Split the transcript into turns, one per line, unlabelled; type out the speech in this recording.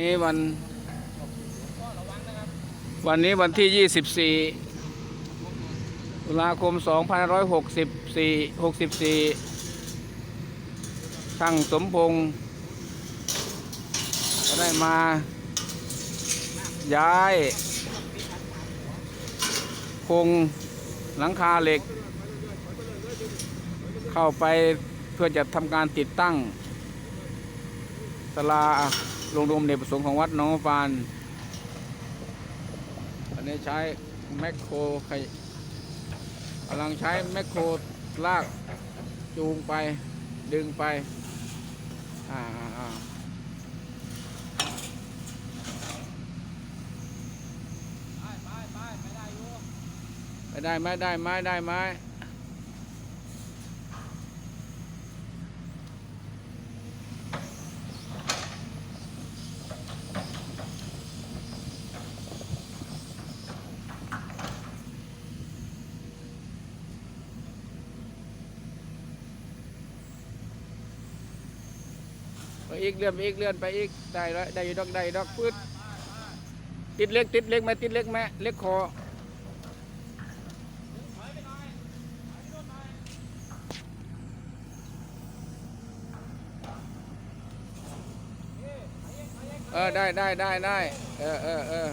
นี้วัน วันนี้วันที่ 24ตุลาคม 2564 64ช่างสมพงษ์ก็ได้มา ย้ายโครงหลังคาเหล็ก เข้าไปเพื่อจะทำการติดตั้งศาลา โรงรวมเด็ประสงค์ของวัดน้องฟานอันนี้ใช้แมคโครขยกำลังใช้แมคโครลากจูงไปดึงไป อ่าอ่าอ่าไปได้ไหมได้ไหมได้ไหม ไปอีกเลื่อนไปอีกเลื่อนไปอีกได้แล้วได้อยู่ดอกได้ดอกพืชติดเล็กติดเล็กไหมติดเล็กไหมเล็กคอเออได้ได้ได้ได้เออเออเออ